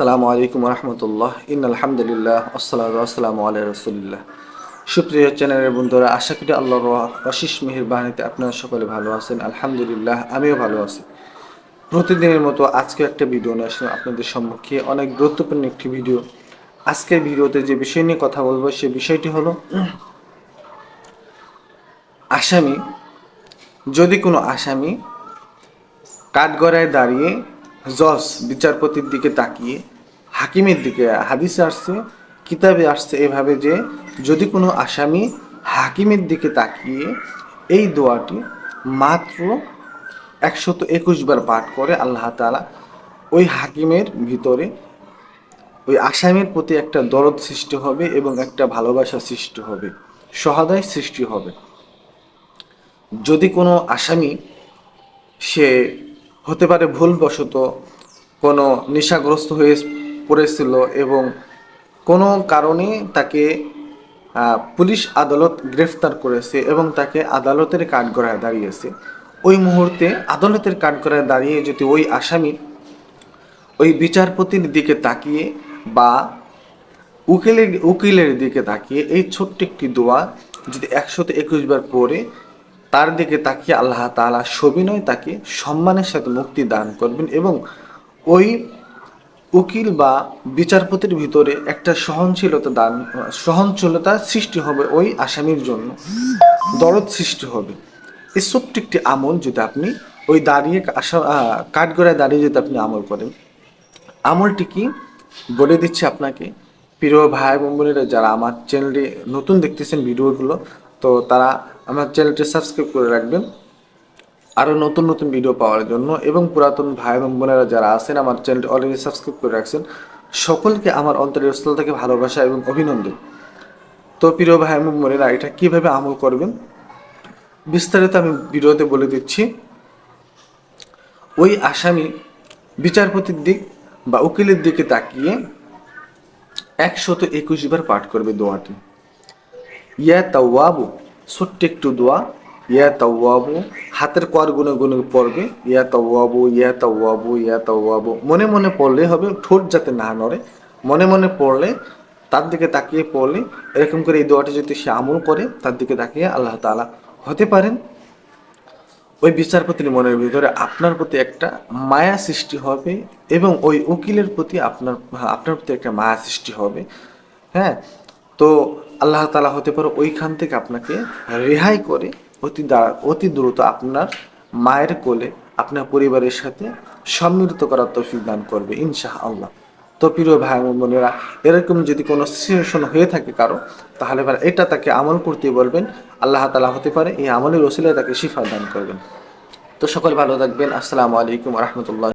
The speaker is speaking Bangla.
সালামু আলাইকুম রহমতুল্লাহ। ইন আলহামদুলিল্লাহ আসসালাম আলাই রসুলিল্লাহ। সুপ্রিয় চ্যানেলের বন্ধুরা, আশা করি আল্লাহর অশিস মেহেরবানিতে আপনারা সকলে ভালো আছেন। আলহামদুলিল্লাহ, আমিও ভালো আছি। প্রতিদিনের মতো আজকে একটা ভিডিও নিয়ে আসলাম আপনাদের সম্মুখে। অনেক গুরুত্বপূর্ণ একটি ভিডিও। আজকের ভিডিওতে যে বিষয় নিয়ে কথা বলব, সে বিষয়টি হলো, আসামি, যদি কোনো আসামি কাঠগড়ায় দাঁড়িয়ে জজ, বিচারপতির দিকে তাকিয়ে, হাকিমের দিকে হাদিসে আসছে, কিতাবে আসছে এভাবে যে, যদি কোনো আসামি হাকিমের দিকে তাকিয়ে এই দোয়াটি মাত্র একশত একুশ বার পাঠ করে, আল্লাহ তালা ওই হাকিমের ভিতরে ওই আসামির প্রতি একটা দরদ সৃষ্টি হবে এবং একটা ভালোবাসা সৃষ্টি হবে, সহাদয় সৃষ্টি হবে। যদি কোনো আসামি সে হতে পারে ভুলবশত কোনো নেশাগ্রস্ত হয়ে পড়েছিল এবং কোনো কারণে তাকে পুলিশ আদালত গ্রেফতার করেছে এবং তাকে আদালতের কাঠগড়ায় দাঁড়িয়েছে। ওই মুহূর্তে আদালতের কাঠগড়ায় দাঁড়িয়ে যদি ওই আসামি ওই বিচারপতির দিকে তাকিয়ে বা উকিলের উকিলের দিকে তাকিয়ে এই ছোট্ট একটি দোয়া যদি একশত একুশ বার পড়ে তার দিকে তাকিয়ে আল্লাহ তাআলা সবিনয় তাকে সম্মানের সাথে মুক্তি দান করবেন এবং ওই উকিল বা বিচারপতির ভিতরে একটা সহনশীলতা দান, সহনশীলতা সৃষ্টি হবে ওই আসামির জন্য। দরদ সৃষ্টি হবে। এই ছোট্ট একটি আমল যদি আপনি ওই দাঁড়িয়ে আশা কাঠগড়ায় দাঁড়িয়ে যদি আপনি আমল করেন, আমলটি কি বলে দিচ্ছি আপনাকে। প্রিয় ভাই বোনেরা, যারা আমার চ্যানেলটি নতুন দেখতেছেন ভিডিওগুলো তো তারা আমার চ্যানেলটি সাবস্ক্রাইব করে রাখবেন। আরও নতুন নতুন ভিডিও পাওয়ার জন্য এবং পুরাতন ভাই এবং বোনেরা যারা আছেন, আমার চ্যানেলটি অলরেডি সাবস্ক্রাইব করে রাখছেন, সকলকে আমার অন্তরের স্থল থেকে ভালোবাসা এবং অভিনন্দন। তো প্রিয় ভাই এবং বোনেরা, এটা কীভাবে আমল করবেন? বিস্তারিত আমি ভিডিওতে বলে দিচ্ছি। ওই আসামি বিচারপতির দিক বা উকিলের দিকে তাকিয়ে একশত একুশ বার পাঠ করবে দোয়াটি। ইয়া তাওয়াবু, ছোট্ট একটু দোয়া। ইয়া তাওয়াবু, হাতের কর গুনে গুনে পড়বে। ইয়া তাওয়াবু ইয়া তাওয়াবু ইয়া তাওয়াবু। মনে মনে পড়লে হবে, ঠোঁট যাতে না নড়ে। মনে মনে পড়লে, তার দিকে তাকিয়ে পড়লে, এরকম করে এই দোয়াটি যদি সে আমল করে, তার দিকে তাকিয়ে আল্লাহ তাআলা হতে পারেন। ওই বিচারপতির মনের ভিতরে আপনার প্রতি একটা মায়া সৃষ্টি হবে এবং ওই উকিলের প্রতি আপনার আপনার প্রতি একটা মায়া সৃষ্টি হবে। হ্যাঁ তো আল্লাহ তালা হতে পারে ওইখান থেকে আপনাকে রেহাই করে অতি অতি দ্রুত আপনার মায়ের কোলে, আপনার পরিবারের সাথে সম্মিলিত করার তৌফিক দান করবে ইনশা আল্লাহ তো প্রিয় ভাই বোনেরা, এরকম যদি কোনো সিচুয়েশন হয়ে থাকে কারও, তাহলে এবার এটা তাকে আমল করতে বলবেন, আল্লাহ তালা হতে পারে এই আমলের ওসিলায় তাকে শিফা দান করবেন। তো সকল ভালো থাকবেন, আসসালামু আলাইকুম রহমতুল্লাহ।